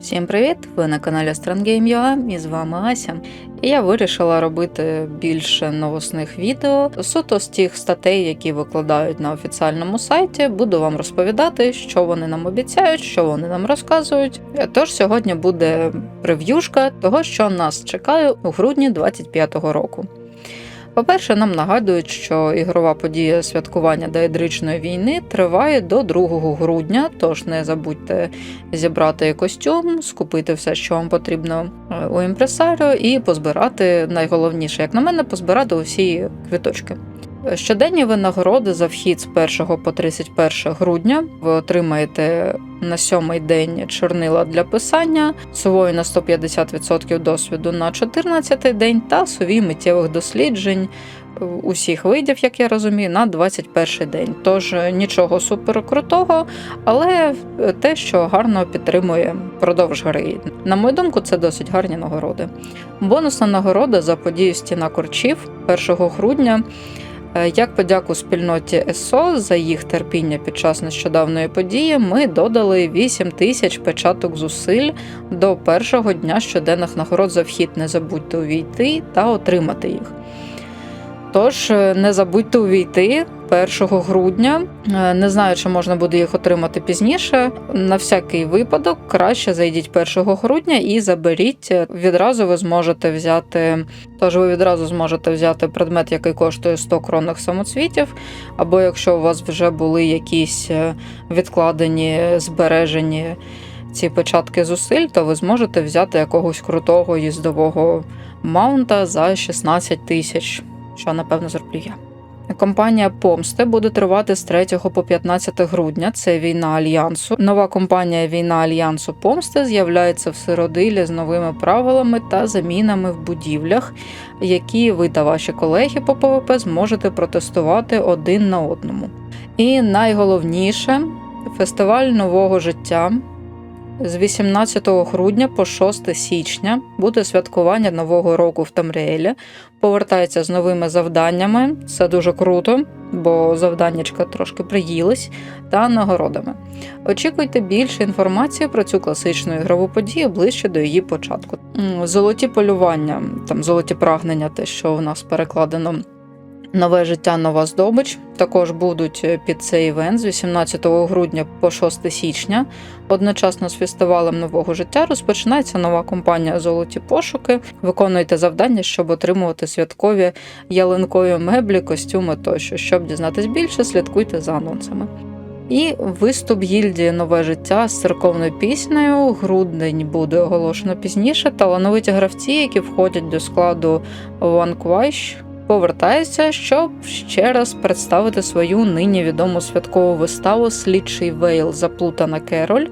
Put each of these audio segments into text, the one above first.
Всім привіт! Ви на каналі StrandGame.ua і з вами Ася. І я вирішила робити більше новосних відео. Суто з тих статей, які викладають на офіціальному сайті, буду вам розповідати, що вони нам обіцяють, що вони нам розказують. Тож сьогодні буде прев'юшка того, що нас чекає у грудні 25-го року. По-перше, нам нагадують, що ігрова подія святкування Деядричної війни триває до 2 грудня, тож не забудьте зібрати костюм, скупити все, що вам потрібно е, у імпресаріо, і позбирати найголовніше, як на мене, позбирати усі квіточки. Щоденні винагороди за вхід з 1 по 31 грудня ви отримаєте на сьомий день чорнила для писання, совою на 150% досвіду на 14 день та сові миттєвих досліджень усіх видів, як я розумію, на 21 день. Тож нічого суперкрутого, але те, що гарно підтримує продовж гри. На мою думку, це досить гарні нагороди. Бонусна нагорода за подію Стіна корчів 1 грудня. Е, Як подяку спільноті ЕСО за їх терпіння під час нещодавної події, ми додали 8 тисяч печаток зусиль до першого дня щоденних нагород за вхід. Не забудьте увійти та отримати їх. Тож е, не забудьте увійти 1 грудня. Е, Не знаю, чи можна буде їх отримати пізніше. На всякий випадок краще зайдіть 1 грудня і заберіть. Відразу ви зможете взяти. Тож ви відразу зможете взяти предмет, який коштує 100 кронних самоцвітів. Або якщо у вас вже були якісь е, відкладені, збережені ці печатки зусиль, то ви зможете взяти якогось крутого їздового маунта за 16 тисяч що напевно зроблю я. Компанія Помсти буде тривати з 3 по 15 грудня. Це війна альянсу. Нова компанія Війна Альянсу Помсти з'являється в Сиродилі з новими правилами та замінами в будівлях, які ви та ваші колеги по ПВП зможете протестувати один на одному. І найголовніше фестиваль нового життя. З 18 грудня по 6 січня буде святкування Нового року в Тамріелі. Повертається з новими завданнями. Це дуже круто, бо завданнячка трошки приїлись, та нагородами. Очікуйте більше інформації про цю класичну ігрову подію ближче до її початку. Золоті полювання, там золоті прагнення, те, що у нас перекладено. Нове життя, нова здобич також будуть під цей івент з 18 грудня по 6 січня. Одночасно з фестивалем нового життя розпочинається нова кампанія Золоті пошуки. Виконуйте завдання, щоб отримувати святкові ялинкові меблі, костюми тощо. Щоб дізнатись більше, слідкуйте за анонсами. І виступ гільдії Нове життя з церковною піснею. Грудень буде оголошено пізніше. Талановиті гравці, які входять до складу One Quash, повертаються, щоб ще раз представити свою нині відому святкову виставу Слідчий Вейл Заплутана Кероль.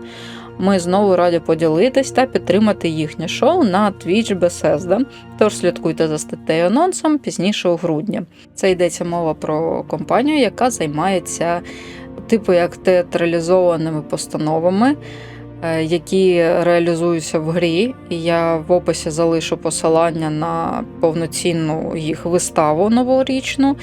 Ми знову раді поділитись та підтримати їхнє шоу на Twitch Bethesda, Тож слідкуйте за статтею анонсом пізніше у грудні. Це йдеться мова про компанію, яка займається типу як театралізованими постановами. Е, Які реалізуються в грі, я в описі залишу посилання на повноцінну їх виставу новорічну.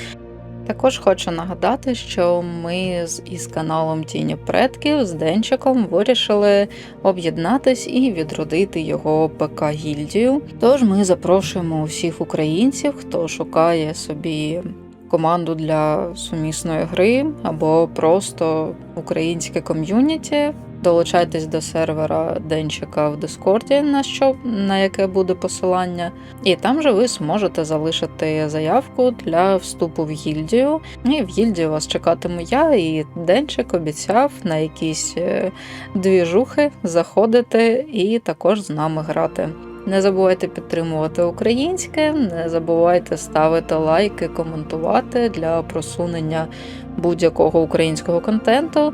Також хочу нагадати, що ми з із каналом Тіні Предків з Денчиком вирішили об'єднатись і відродити його ПК гільдію. Тож ми запрошуємо усіх українців, хто шукає собі команду для сумісної гри або просто українське ком'юніті. Долучайтесь до сервера Денчика в Дискорді, на що на яке буде посилання, і там же ви зможете залишити заявку для вступу в гільдію. І в гільдії вас чекатиму я, і Денчик обіцяв на якісь е, двіжухи заходити і також з нами грати. Не забувайте підтримувати українське, не забувайте ставити лайки, коментувати для просунення будь-якого українського контенту.